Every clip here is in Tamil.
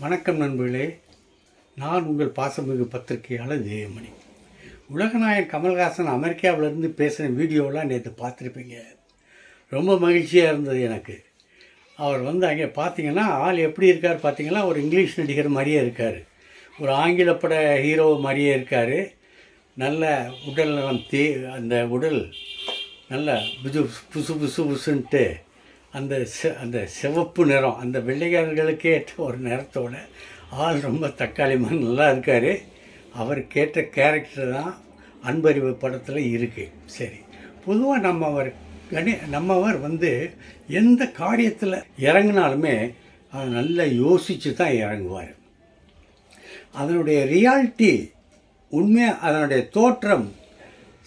வணக்கம் நண்பர்களே. நான் உங்கள் பாசமிகு பத்திரிகையாளர் ஜெயமணி. உலகநாயகன் கமல்ஹாசன் அமெரிக்காவிலேருந்து பேசின வீடியோலாம் நேற்று பார்த்துருப்பீங்க. ரொம்ப மகிழ்ச்சியாக இருந்தது எனக்கு. அவர் வந்து அங்கே பார்த்தீங்கன்னா ஆள் எப்படி இருக்கார் பார்த்தீங்கன்னா ஒரு இங்கிலீஷ் நடிகர் மாதிரியே இருக்கார். ஒரு ஆங்கில பட ஹீரோ மாதிரியே இருக்கார். நல்ல உடல் நலம் தே அந்த உடல் நல்ல புது புசு புசு புசுன்ட்டு அந்த செ அந்த சிவப்பு நிறம் அந்த வெள்ளைக்காரர்களுக்கே ஏற்ற ஒரு நிறத்தோட ஆள் ரொம்ப தக்காளி மாதிரி நல்லா இருக்கார். அவர் கேட்ட கேரக்டர் தான் அன்பறிவு படத்தில் இருக்குது சரி பொதுவாக நம்ம அவர் கணி நம்மவர் வந்து எந்த காரியத்தில் இறங்கினாலுமே அதை நல்லா யோசித்து தான் இறங்குவார். அதனுடைய ரியாலிட்டி உண்மையாக அதனுடைய தோற்றம்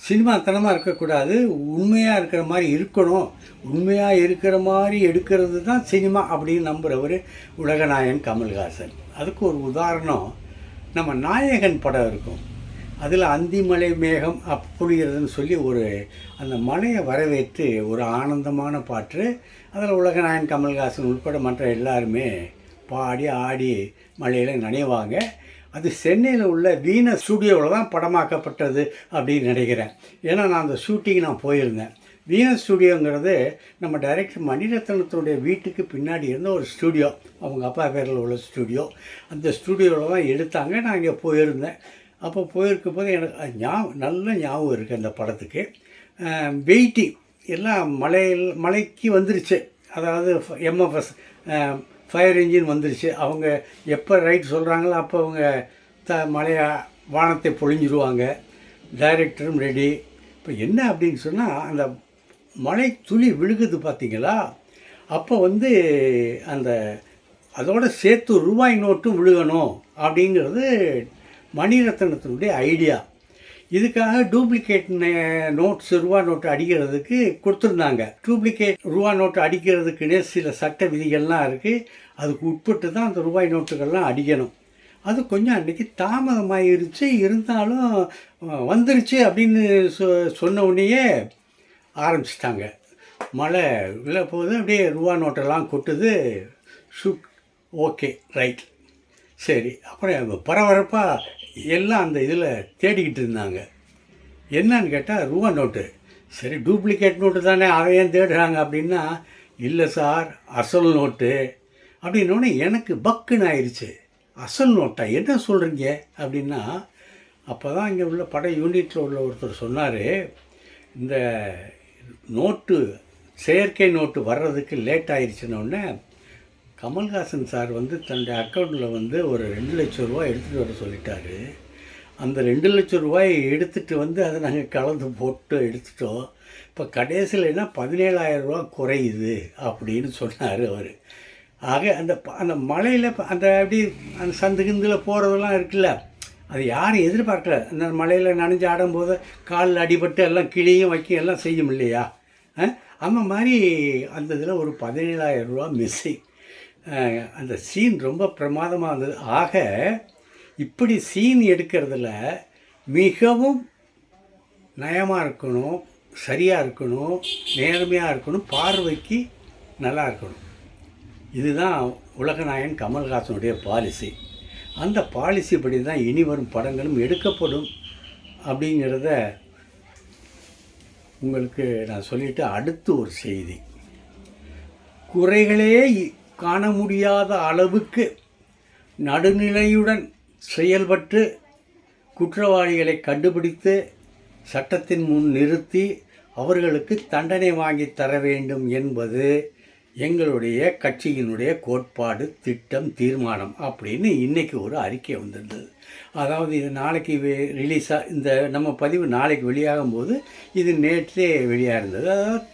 சினிமாத்தனமாக இருக்கக்கூடாது. உண்மையாக இருக்கிற மாதிரி இருக்கணும். உண்மையாக இருக்கிற மாதிரி எடுக்கிறது தான் சினிமா அப்படின்னு நம்புகிறவர் உலகநாயகன் கமல்ஹாசன். அதுக்கு ஒரு உதாரணம். நம்ம நாயகன் படம் இருக்கும். அதில் அந்திமலை மேகம் அப்பொழிகிறதுன்னு சொல்லி ஒரு அந்த மலையை வரவேற்று ஒரு ஆனந்தமான பாட்டு. அதில் உலகநாயகன் கமல்ஹாசன் உட்பட மற்ற எல்லாருமே பாடி ஆடி மலையில் நனைவாங்க. அது சென்னையில் உள்ள வீண ஸ்டூடியோவில் தான் படமாக்கப்பட்டது அப்படின்னு நினைக்கிறேன். ஏன்னா நான் அந்த ஷூட்டிங் நான் போயிருந்தேன். வீண ஸ்டூடியோங்கிறது நம்ம டைரக்டர் மணிரத்னத்தினுடைய வீட்டுக்கு பின்னாடி இருந்த ஒரு ஸ்டூடியோ. அவங்க அப்பா பேரில் உள்ள ஸ்டூடியோ. அந்த ஸ்டூடியோவில் தான் எடுத்தாங்க. நான் இங்கே போயிருந்தேன். அப்போ போயிருக்கும் போது எனக்கு ஞாபகம் நல்ல ஞாபகம் இருக்குது அந்த படத்துக்கு. வெயிட்டி. எல்லாம் மலையில் மலைக்கு வந்துருச்சு. அதாவது எம்எஃப்எஸ் ஃபயர் இன்ஜின் வந்துருச்சு. அவங்க எப்போ ரைட் சொல்கிறாங்களோ அப்போ அவங்க த மலையா வானத்தை பொழிஞ்சிருவாங்க. டைரக்டரும் ரெடி இப்போ என்ன அப்படின்னு சொன்னால் அந்த மலை துளி விழுகுது பார்த்தீங்களா அப்போ வந்து அந்த அதோட சேர்த்து ரூபாய் நோட்டும் விழுகணும் அப்படிங்கிறது மணிரத்னத்தினுடைய ஐடியா இதுக்காக டூப்ளிகேட் நோட்ஸ் ரூபா நோட்டு அடிக்கிறதுக்கு கொடுத்துருந்தாங்க. டூப்ளிகேட் ரூபா நோட்டு அடிக்கிறதுக்குன்னே சில சட்ட விதிகள்லாம் இருக்குது அதுக்கு உட்பட்டு தான் அந்த ரூபாய் நோட்டுகள்லாம் அடிக்கணும். அது கொஞ்சம் அன்றைக்கி தாமதமாயிருச்சு. இருந்தாலும் வந்துருச்சு அப்படின்னு சொ சொன்ன உடனேயே ஆரம்பிச்சிட்டாங்க. மழை விழ போது அப்படியே ரூபா நோட்டெல்லாம் கொட்டுது. ஷுக் ஓகே ரைட். சரி அப்புறம் பரபரப்பாக எல்லாம் அந்த இதில் தேடிக்கிட்டு இருந்தாங்க. என்னன்னு கேட்டால் ரூபா நோட்டு. சரி டூப்ளிகேட் நோட்டு தானே அவன் ஏன் தேடுறாங்க அப்படின்னா இல்லை சார் அசல் நோட்டு. அப்படின்னோடனே எனக்கு பக்குன்னு ஆயிடுச்சு. அசல் நோட்டா என்ன சொல்கிறீங்க அப்படின்னா அப்போ தான் இங்கே உள்ள பட யூனிட்டில் உள்ள ஒருத்தர் சொன்னார் இந்த நோட்டு செயற்கை நோட்டு வர்றதுக்கு லேட் ஆயிடுச்சுனோடனே கமல்ஹாசன் சார் வந்து தன்னுடைய அக்கௌண்ட்டில் வந்து ஒரு ரெண்டு லட்சம் ரூபாய் எடுத்துகிட்டு வர சொல்லிட்டாரு. அந்த ரெண்டு லட்சம் ரூபாயை எடுத்துகிட்டு வந்து அதை நாங்கள் கலந்து போட்டு எடுத்துட்டோம். இப்போ கடைசியில் என்ன பதினேழாயிரம் ரூபா குறையுது அப்படின்னு சொன்னார் அவர். ஆக அந்த ப- அந்த மலையில் அந்த அப்படி அந்த சந்து கிந்தில் போகிறதெல்லாம் இருக்குல்ல அது யாரும் எதிர்பார்க்கல. அந்த மலையில் நனைஞ்சு ஆடும்போது காலில் அடிபட்டு எல்லாம் கிளியும் வைக்க எல்லாம் செய்யும் இல்லையா? அந்த மாதிரி அந்த இதில் ஒரு பதினேழாயிரம் ரூபா மிஸ்ஸிங் அந்த சீன் ரொம்ப பிரமாதமாக இருந்தது. ஆக இப்படி சீன் எடுக்கிறதுல மிகவும் நயமாக இருக்கணும் சரியாக இருக்கணும் நேர்மையாக இருக்கணும் பார்வைக்கு நல்லா இருக்கணும். இதுதான் உலகநாயகன் கமல்ஹாசனுடைய பாலிசி அந்த பாலிசி படி தான் இனி வரும் படங்களும் எடுக்கப்படும் அப்படிங்கிறத உங்களுக்கு நான் சொல்லிட்டு அடுத்து ஒரு செய்தி. குறைகளே காண முடியாத அளவுக்கு நடுநிலையுடன் செயல்பட்டு குற்றவாளிகளை கண்டுபிடித்து சட்டத்தின் முன் நிறுத்தி அவர்களுக்கு தண்டனை வாங்கி தர வேண்டும் என்பது எங்களுடைய கட்சியினுடைய கோட்பாடு திட்டம் தீர்மானம் அப்படின்னு இன்றைக்கி ஒரு அறிக்கை வந்திருந்தது. அதாவது இது நாளைக்கு ரிலீஸாக இந்த நம்ம பதிவு நாளைக்கு வெளியாகும் போது இது நேற்றே வெளியாக இருந்தது அதாவது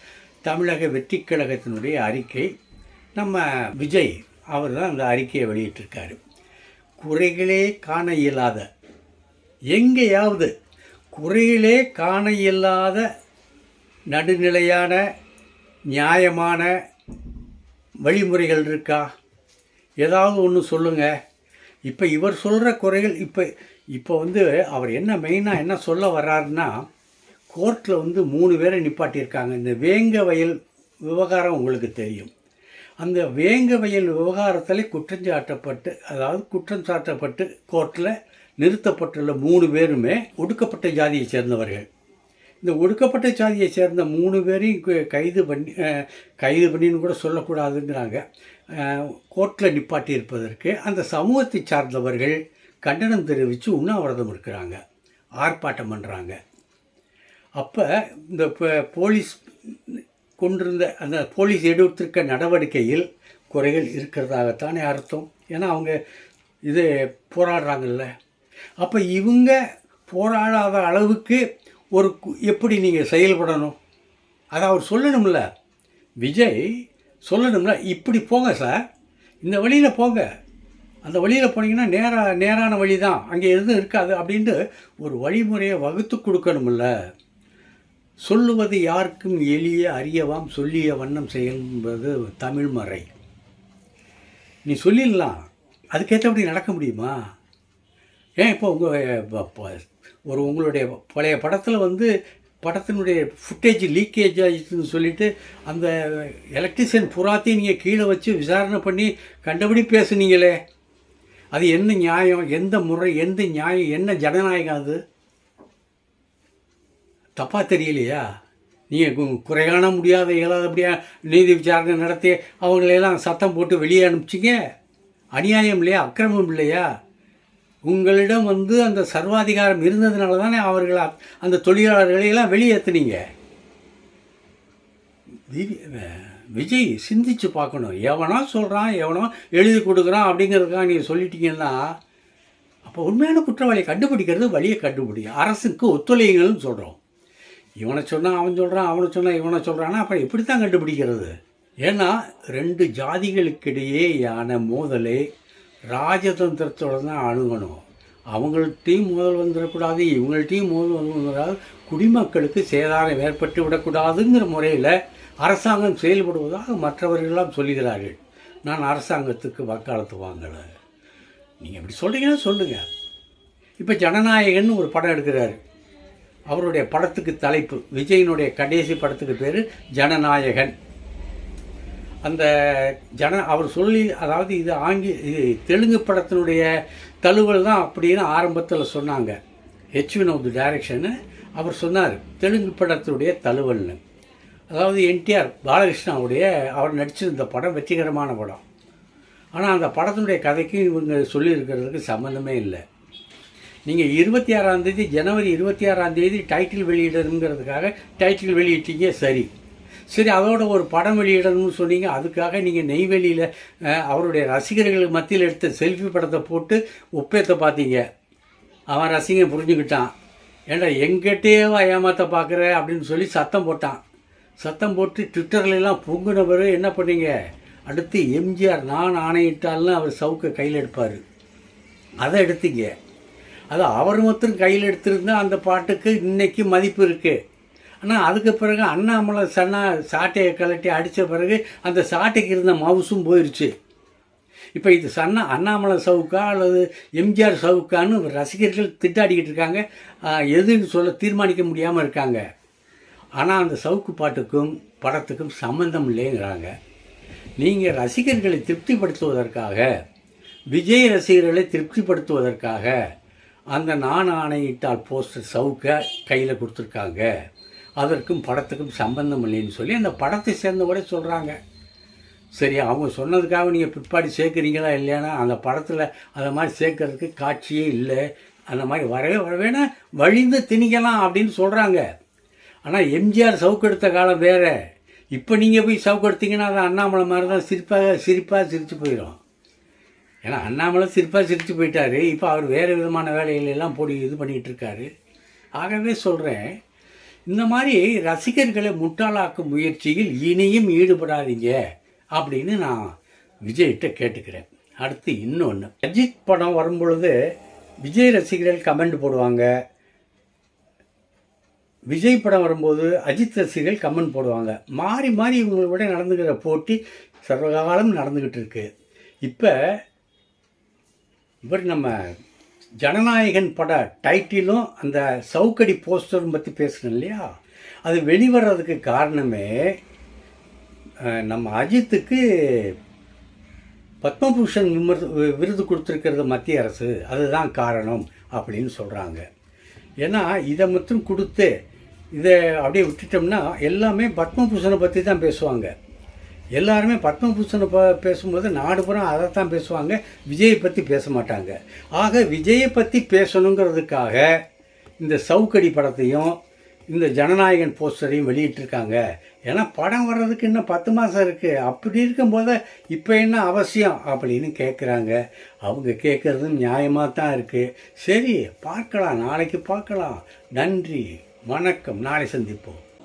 தமிழக வெற்றி கழகத்தினுடைய அறிக்கை நம்ம விஜய் அவர் தான் அந்த அறிக்கையை வெளியிட்டிருக்காரு. குறைகளே காண இயலாத எங்கேயாவது குறைகளே காண இயலாத நடுநிலையான நியாயமான வழிமுறைகள் இருக்கா? ஏதாவது ஒன்று சொல்லுங்கள் இப்போ இவர் சொல்கிற குறைகள் இப்போ இப்போ வந்து அவர் என்ன மெயினாக என்ன சொல்ல வர்றாருன்னா கோர்ட்டில் வந்து மூணு பேரை நிப்பாட்டியிருக்காங்க. இந்த வேங்க வயல் விவகாரம் உங்களுக்கு தெரியும். அந்த வேங்க வயல் விவகாரத்தில் குற்றஞ்சாட்டப்பட்டு அதாவது குற்றம் சாட்டப்பட்டு கோர்ட்டில் நிறுத்தப்பட்டுள்ள மூணு பேருமே ஒடுக்கப்பட்ட ஜாதியை சேர்ந்தவர்கள். இந்த ஒடுக்கப்பட்ட சாதியை சேர்ந்த மூணு பேரையும் கைது பண்ணி கைது பண்ணின்னு கூட சொல்லக்கூடாதுங்கிறாங்க. கோர்ட்டில் நிப்பாட்டி இருப்பதற்கு அந்த சமூகத்தை சார்ந்தவர்கள் கண்டனம் தெரிவித்து உண்ணாவிரதம் இருக்கிறாங்க. ஆர்ப்பாட்டம் பண்ணுறாங்க அப்போ இந்த போலீஸ் கொண்டிருந்த அந்த போலீஸ் எடுத்திருக்க நடவடிக்கையில் குறைகள் இருக்கிறதாகத்தானே அர்த்தம். ஏன்னா அவங்க இது போராடுறாங்கல்ல. அப்போ இவங்க போராடாத அளவுக்கு ஒரு கு- எப்படி நீங்கள் செயல்படணும்? அதை அவர் சொல்லணும்ல. விஜய் சொல்லணும்ல இப்படி போங்க சார். இந்த வழியில் போங்க. அந்த வழியில் போனீங்கன்னா நேராக நேரான வழி தான் அங்கே எதுவும் இருக்காது அப்படின்ட்டு ஒரு வழிமுறையை வகுத்து கொடுக்கணும்ல. சொல்லுவது யாருக்கும் எளிய அறியவாம் சொல்லிய வண்ணம் செயல் என்பது தமிழ்மறை நீ சொல்லிடலாம். அதுக்கேற்றபடி நடக்க முடியுமா? ஏன் இப்போ உங்கள் ஒரு உங்களுடைய பழைய படத்தில் வந்து படத்தினுடைய ஃபுட்டேஜ் லீக்கேஜ் ஆகிடுச்சுன்னு சொல்லிட்டு அந்த எலக்ட்ரிஷியன் புறாத்தையும் நீங்கள் கீழே வச்சு விசாரணை பண்ணி கண்டபடி பேசுனீங்களே. அது என்ன நியாயம்? எந்த முறை? எந்த நியாயம்? என்ன ஜனநாயகம் அது? தப்பாக தெரியலையா? நீங்கள் குறைகாண முடியாத இயலாதபடியா நீதி விசாரணை நடத்தி அவங்களையெல்லாம் சத்தம் போட்டு வெளியே அனுப்பிச்சிங்க? அநியாயம் இல்லையா? அக்கிரமம் இல்லையா? உங்களிடம் வந்து அந்த சர்வாதிகாரம் இருந்ததுனால தானே அவர்களை அந்த தொழிலாளர்களையெல்லாம் வெளியேற்றுனீங்க வி- விஜய் சிந்திச்சு பார்க்கணும். எவனோ சொல்கிறான் எவனோ எழுதி கொடுக்குறான் அப்படிங்கிறதுக்காக நீங்கள் சொல்லிட்டீங்கன்னா அப்போ உண்மையான குற்றவாளியை கண்டுபிடிக்கிறது வழியை கண்டுபிடிக்கும் அரசுக்கு ஒத்துழைங்கள்னு சொல்கிறோம் இவனை சொன்னால் அவன் சொல்கிறான் அவனை சொன்னால் இவனை சொல்கிறான்னா அப்புறம் எப்படி தான் கண்டுபிடிக்கிறது? ஏன்னா ரெண்டு ஜாதிகளுக்கிடையேயான மோதலை ராஜதந்திரத்தோட தான் அணுகணும். அவங்கள்ட்டையும் முதல் வந்துடக்கூடாது இவங்கள்ட்டையும் முதல் வந்துடக்கூடாது. குடிமக்களுக்கு சேதாரம் ஏற்பட்டு விடக்கூடாதுங்கிற முறையில் அரசாங்கம் செயல்படுவதாக மற்றவர்களெல்லாம் சொல்லுகிறார்கள். நான் அரசாங்கத்துக்கு வக்காலத்து வாங்கலை. நீங்கள் இப்படி சொல்கிறீங்கன்னா சொல்லுங்கள் இப்போ ஜனநாயகன் ஒரு படம் எடுக்கிறாரு. அவருடைய படத்துக்கு தலைப்பு விஜயனுடைய கடைசி படத்துக்கு பேர் ஜனநாயகன். அந்த ஜன அவர் சொல்லி அதாவது இது ஆங்கி இது தெலுங்கு படத்தினுடைய தழுவல் தான் அப்படின்னு ஆரம்பத்தில் சொன்னாங்க. ஹெச் வினோத் டைரக்ஷனு அவர் சொன்னார். தெலுங்கு படத்தினுடைய தழுவல்னு. அதாவது என்டிஆர் பாலகிருஷ்ணாவுடைய அவர் நடிச்சிருந்த படம் வெற்றிகரமான படம். ஆனால் அந்த படத்தினுடைய கதைக்கும் இவங்க சொல்லியிருக்கிறதுக்கு சம்மந்தமே இல்லை. நீங்கள் இருபத்தி ஆறாம் தேதி ஜனவரி இருபத்தி ஆறாம் தேதி டைட்டில் வெளியிடணுங்கிறதுக்காக டைட்டில் வெளியிட்டீங்க சரி. சரி அதோட ஒரு படம் வெளியிடணும்னு சொன்னீங்க. அதுக்காக நீங்கள் நெய்வேலியில் அவருடைய ரசிகர்களுக்கு மத்தியில் எடுத்த செல்ஃபி படத்தை போட்டு ஒப்பேத்த பார்த்தீங்க அவன் ரசிகன் புரிஞ்சுக்கிட்டான். ஏண்டா எங்கிட்டேவா ஏமாத்த பார்க்குற அப்படின்னு சொல்லி சத்தம் போட்டான். சத்தம் போட்டு ட்விட்டர்லாம் எல்லாம் பொங்குன பிறகு என்ன பண்ணீங்க? அடுத்து எம்ஜிஆர் நான் ஆணையிட்டால்னு அவர் சவுக்கை கையில் எடுப்பார். அதை எடுத்தீங்க. அது அவர் மட்டும் கையில் எடுத்திருந்தால் அந்த பாட்டுக்கு இன்றைக்கி மதிப்பு இருக்குது ஆனால் அதுக்கு பிறகு அண்ணாமலை சன்னா சாட்டையை கலட்டி அடித்த பிறகு அந்த சாட்டைக்கு இருந்த மவுசும் போயிடுச்சு இப்போ இது சன்னா அண்ணாமலை சவுக்கா அல்லது எம்ஜிஆர் சவுக்கான்னு ரசிகர்கள் திட்டாடிக்கிட்டு இருக்காங்க. எதுன்னு சொல்ல தீர்மானிக்க முடியாமல் இருக்காங்க. ஆனால் அந்த சவுக்கு பாட்டுக்கும் படத்துக்கும் சம்மந்தம் இல்லைங்கிறாங்க. நீங்கள் ரசிகர்களை திருப்திப்படுத்துவதற்காக விஜய் ரசிகர்களை திருப்திப்படுத்துவதற்காக அந்த நான் ஆணையிட்டால் போஸ்டர் சவுக்கை கையில் கொடுத்துருக்காங்க. அதற்கும் படத்துக்கும் சம்பந்தம் இல்லைன்னு சொல்லி அந்த படத்தை சேர்ந்தவரை சொல்கிறாங்க சரி அவங்க சொன்னதுக்காக நீங்கள் பிற்பாடு சேர்க்குறீங்களா இல்லையானா அந்த படத்தில் அந்த மாதிரி சேர்க்கறதுக்கு காட்சியே இல்லை. அந்த மாதிரி வரவே வரவேனா வழிந்து திணிக்கலாம் அப்படின்னு சொல்கிறாங்க ஆனால் எம்ஜிஆர் சவுக்கெடுத்த காலம் வேறு. இப்போ நீங்கள் போய் சவுக்கெடுத்தீங்கன்னா அது அண்ணாமலை மாதிரி தான் சிரிப்பாக சிரிப்பாக சிரித்து போயிடும். ஏன்னா அண்ணாமலை சிரிப்பாக சிரித்து போயிட்டார். இப்போ அவர் வேறு விதமான வேலைகளெல்லாம் போடி இது பண்ணிகிட்டு இருக்காரு. ஆகவே சொல்கிறேன் இந்த மாதிரி ரசிகர்களை முட்டாளாக்கும் முயற்சியில் இனியும் ஈடுபடாதீங்க அப்படின்னு நான் விஜய்கிட்ட கேட்டுக்கிறேன். அடுத்து இன்னொன்று அஜித் படம் வரும்பொழுது விஜய் ரசிகர்கள் கமெண்ட் போடுவாங்க. விஜய் படம் வரும்போது அஜித் ரசிகர்கள் கமெண்ட் போடுவாங்க. மாறி மாறி இவங்களை விட நடந்துக்கிற போட்டி சர்வகாலம் நடந்துக்கிட்டு இருக்கு. இப்போ இவர் நம்ம ஜனநாயகன் பட டைட்டிலும் அந்த சவுக்கடி போஸ்டரும் பற்றி பேசுனோம் இல்லையா? அது வெளிவர்றதுக்கு காரணமே நம்ம அஜித்துக்கு பத்மபூஷன் விமர் விருது கொடுத்துருக்கிறது மத்திய அரசு. அதுதான் காரணம் அப்படின்னு சொல்கிறாங்க ஏன்னா இதை மட்டும் கொடுத்து இதை அப்படியே விட்டுட்டோம்னா எல்லாமே பத்மபூஷனை பற்றி தான் பேசுவாங்க. எல்லாருமே பத்மபூஷனை ப பேசும்போது நாடுபுறம் அதை தான் பேசுவாங்க. விஜயை பற்றி பேச மாட்டாங்க. ஆக விஜயை பற்றி பேசணுங்கிறதுக்காக இந்த சவுக்கடி படத்தையும் இந்த ஜனநாயகன் போஸ்டரையும் வெளியிட்டிருக்காங்க. ஏன்னா படம் வர்றதுக்கு இன்னும் பத்து மாதம் இருக்குது அப்படி இருக்கும்போது இப்போ என்ன அவசியம் அப்படின்னு கேட்குறாங்க அவங்க கேட்குறதும் நியாயமாக தான் இருக்குது சரி பார்க்கலாம். நாளைக்கு பார்க்கலாம். நன்றி. வணக்கம். நாளை சந்திப்போம்.